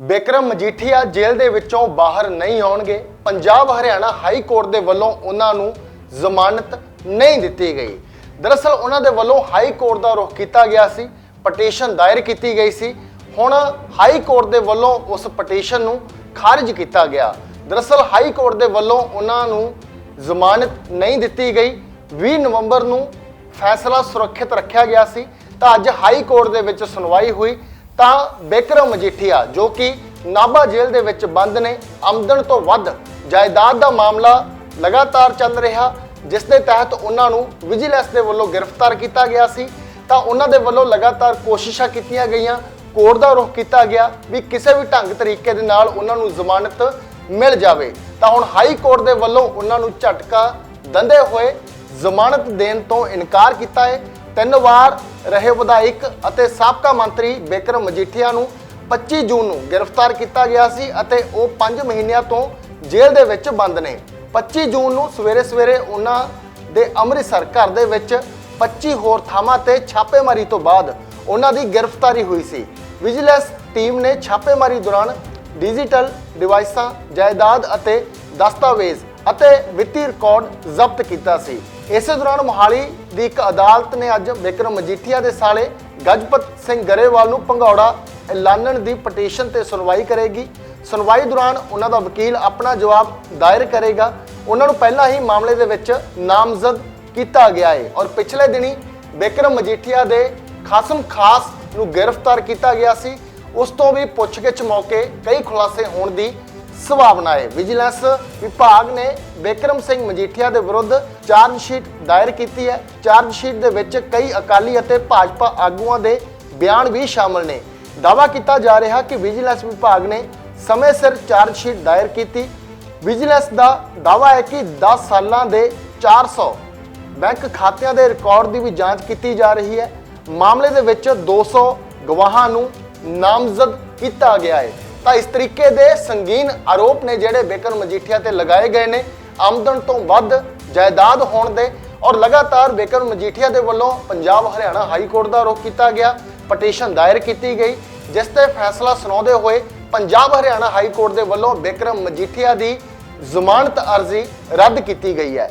ਬਿਕਰਮ ਮਜੀਠੀਆ ਜੇਲ੍ਹ ਦੇ ਵਿੱਚੋਂ ਬਾਹਰ ਨਹੀਂ ਆਉਣਗੇ। ਪੰਜਾਬ, ਹਰਿਆਣਾ ਹਾਈ ਕੋਰਟ ਦੇ ਵੱਲੋਂ ਉਹਨਾਂ ਨੂੰ ਜ਼ਮਾਨਤ ਨਹੀਂ ਦਿੱਤੀ ਗਈ। ਦਰਅਸਲ ਉਹਨਾਂ ਦੇ ਵੱਲੋਂ ਹਾਈ ਕੋਰਟ ਦਾ ਰੁਖ ਕੀਤਾ ਗਿਆ ਸੀ, ਪਟੀਸ਼ਨ ਦਾਇਰ ਕੀਤੀ ਗਈ ਸੀ। ਹੁਣ ਹਾਈ ਕੋਰਟ ਦੇ ਵੱਲੋਂ ਉਸ ਪਟੀਸ਼ਨ ਨੂੰ ਖਾਰਜ ਕੀਤਾ ਗਿਆ। ਦਰਅਸਲ ਹਾਈ ਕੋਰਟ ਦੇ ਵੱਲੋਂ ਉਹਨਾਂ ਨੂੰ ਜ਼ਮਾਨਤ ਨਹੀਂ ਦਿੱਤੀ ਗਈ। 20 ਨਵੰਬਰ ਨੂੰ ਫੈਸਲਾ ਸੁਰੱਖਿਅਤ ਰੱਖਿਆ ਗਿਆ ਸੀ। ਤਾਂ ਅੱਜ ਹਾਈ ਕੋਰਟ ਦੇ ਵਿੱਚ ਸੁਣਵਾਈ ਹੋਈ। ਤਾਂ ਬਿਕਰਮ ਮਜੀਠੀਆ, ਜੋ ਕਿ ਨਾਭਾ ਜੇਲ੍ਹ ਦੇ ਵਿੱਚ ਬੰਦ ਨੇ, ਆਮਦਨ ਤੋਂ ਵੱਧ ਜਾਇਦਾਦ ਦਾ ਮਾਮਲਾ ਲਗਾਤਾਰ ਚੱਲ ਰਿਹਾ, ਜਿਸ ਦੇ ਤਹਿਤ ਉਹਨਾਂ ਨੂੰ ਵਿਜੀਲੈਂਸ ਦੇ ਵੱਲੋਂ ਗ੍ਰਿਫਤਾਰ ਕੀਤਾ ਗਿਆ ਸੀ। ਤਾਂ ਉਹਨਾਂ ਦੇ ਵੱਲੋਂ ਲਗਾਤਾਰ ਕੋਸ਼ਿਸ਼ਾਂ ਕੀਤੀਆਂ ਗਈਆਂ, ਕੋਰਟ ਦਾ ਰੁਖ ਕੀਤਾ ਗਿਆ ਵੀ ਕਿਸੇ ਵੀ ਢੰਗ ਤਰੀਕੇ ਦੇ ਨਾਲ ਉਹਨਾਂ ਨੂੰ ਜ਼ਮਾਨਤ ਮਿਲ ਜਾਵੇ। ਤਾਂ ਹੁਣ ਹਾਈ ਕੋਰਟ ਦੇ ਵੱਲੋਂ ਉਹਨਾਂ ਨੂੰ ਝਟਕਾ ਦੰਦੇ ਹੋਏ ਜ਼ਮਾਨਤ ਦੇਣ ਤੋਂ ਇਨਕਾਰ ਕੀਤਾ ਹੈ। ਤਿੰਨ ਵਾਰ ਰਹੇ ਵਿਧਾਇਕ ਅਤੇ ਸਾਬਕਾ ਮੰਤਰੀ ਬਿਕਰਮ ਮਜੀਠੀਆ ਨੂੰ 25 ਜੂਨ ਨੂੰ ਗ੍ਰਿਫਤਾਰ ਕੀਤਾ ਗਿਆ ਸੀ ਅਤੇ ਉਹ 5 ਮਹੀਨਿਆਂ ਤੋਂ ਜੇਲ੍ਹ ਦੇ ਵਿੱਚ ਬੰਦ ਨੇ। 25 ਜੂਨ ਨੂੰ ਸਵੇਰੇ ਸਵੇਰੇ ਉਹਨਾਂ ਦੇ ਅੰਮ੍ਰਿਤਸਰ ਘਰ ਦੇ ਵਿੱਚ 25 ਹੋਰ ਥਾਵਾਂ ਤੇ ਛਾਪੇਮਾਰੀ ਤੋਂ ਬਾਅਦ ਉਹਨਾਂ ਦੀ ਗ੍ਰਿਫਤਾਰੀ ਹੋਈ ਸੀ। ਵਿਜੀਲੈਂਸ ਟੀਮ ਨੇ ਛਾਪੇਮਾਰੀ ਦੌਰਾਨ ਡਿਜੀਟਲ ਡਿਵਾਈਸਾਂ, ਜਾਇਦਾਦ ਅਤੇ ਦਸਤਾਵੇਜ਼ ਅਤੇ ਵਿੱਤੀ ਰਿਕਾਰਡ ਜ਼ਬਤ ਕੀਤਾ ਸੀ। ਇਸੇ ਦੌਰਾਨ ਮੋਹਾਲੀ ਦੀ ਇੱਕ ਅਦਾਲਤ ਨੇ ਅੱਜ ਵਿਕਰਮ ਮਜੀਠੀਆ ਦੇ ਸਾਲੇ ਗਜਪਤ ਸਿੰਘ ਗਰੇਵਾਲ ਨੂੰ ਭੰਗੌੜਾ ਐਲਾਨਣ ਦੀ ਪਟੀਸ਼ਨ ਤੇ ਸੁਣਵਾਈ ਕਰੇਗੀ। ਸੁਣਵਾਈ ਦੌਰਾਨ ਉਹਨਾਂ ਦਾ ਵਕੀਲ ਆਪਣਾ ਜਵਾਬ ਦਾਇਰ ਕਰੇਗਾ। ਉਹਨਾਂ ਨੂੰ ਪਹਿਲਾਂ ਹੀ ਮਾਮਲੇ ਦੇ ਵਿੱਚ ਨਾਮਜ਼ਦ ਕੀਤਾ ਗਿਆ ਹੈ ਔਰ ਪਿਛਲੇ ਦਿਨੀ ਵਿਕਰਮ ਮਜੀਠੀਆ ਦੇ ਖਾਸਮ ਖਾਸ ਨੂੰ ਗ੍ਰਿਫਤਾਰ ਕੀਤਾ ਗਿਆ ਸੀ। ਉਸ ਤੋਂ ਵੀ ਪੁੱਛਗਿੱਛ ਮੌਕੇ ਕਈ ਖੁਲਾਸੇ ਹੋਣ ਦੀ ਸੰਭਾਵਨਾ ਹੈ ਵਿਜੀਲੈਂਸ ਵਿਭਾਗ ਨੇ ਬਿਕਰਮ ਸਿੰਘ ਮਜੀਠੀਆ ਦੇ ਵਿਰੁੱਧ ਚਾਰਜ ਸ਼ੀਟ ਦਾਇਰ ਕੀਤੀ ਹੈ। ਚਾਰਜ ਸ਼ੀਟ ਦੇ ਵਿੱਚ ਕਈ ਅਕਾਲੀ ਅਤੇ ਭਾਜਪਾ ਆਗੂਆਂ ਦੇ ਬਿਆਨ ਵੀ ਸ਼ਾਮਲ ਨੇ। ਦਾਅਵਾ ਕੀਤਾ ਜਾ ਰਿਹਾ ਕਿ ਵਿਜੀਲੈਂਸ ਵਿਭਾਗ ਨੇ ਸਮੇਂ ਸਿਰ ਚਾਰਜ ਸ਼ੀਟ ਦਾਇਰ ਕੀਤੀ। ਵਿਜੀਲੈਂਸ ਦਾ ਦਾਅਵਾ ਹੈ ਕਿ 10 ਸਾਲਾਂ ਦੇ 400 ਬੈਂਕ ਖਾਤਿਆਂ ਦੇ ਰਿਕਾਰਡ ਦੀ ਵੀ ਜਾਂਚ ਕੀਤੀ ਜਾ ਰਹੀ ਹੈ। ਮਾਮਲੇ ਦੇ ਵਿੱਚ 200 ਗਵਾਹਾਂ ਨੂੰ ਨਾਮਜ਼ਦ ਕੀਤਾ ਗਿਆ ਹੈ। ਤਾਂ ਇਸ ਤਰੀਕੇ ਦੇ ਸੰਗੀਨ ਆਰੋਪ ਨੇ ਜਿਹੜੇ ਬੇਕਰ ਮਜੀਠੀਆ ਤੇ ਲਗਾਏ ਗਏ ਨੇ। ਆਮਦਨ ਤੋਂ ਵੱਧ ਜਾਇਦਾਦ ਹੋਣ ਦੇ ਔਰ ਲਗਾਤਾਰ ਬੇਕਰ ਮਜੀਠੀਆ ਦੇ ਵੱਲੋਂ ਪੰਜਾਬ ਹਰਿਆਣਾ ਹਾਈ ਕੋਰਟ ਦਾ ਰੁਖ ਕੀਤਾ ਗਿਆ। ਪਟੀਸ਼ਨ ਦਾਇਰ ਕੀਤੀ ਗਈ, ਜਿਸ ਤੇ ਫੈਸਲਾ ਸੁਣਾਉਂਦੇ ਹੋਏ ਪੰਜਾਬ ਹਰਿਆਣਾ ਹਾਈ ਕੋਰਟ ਦੇ ਵੱਲੋਂ ਬੇਕਰਮ ਮਜੀਠੀਆ ਦੀ ਜ਼ਮਾਨਤ ਅਰਜ਼ੀ ਰੱਦ ਕੀਤੀ ਗਈ ਹੈ।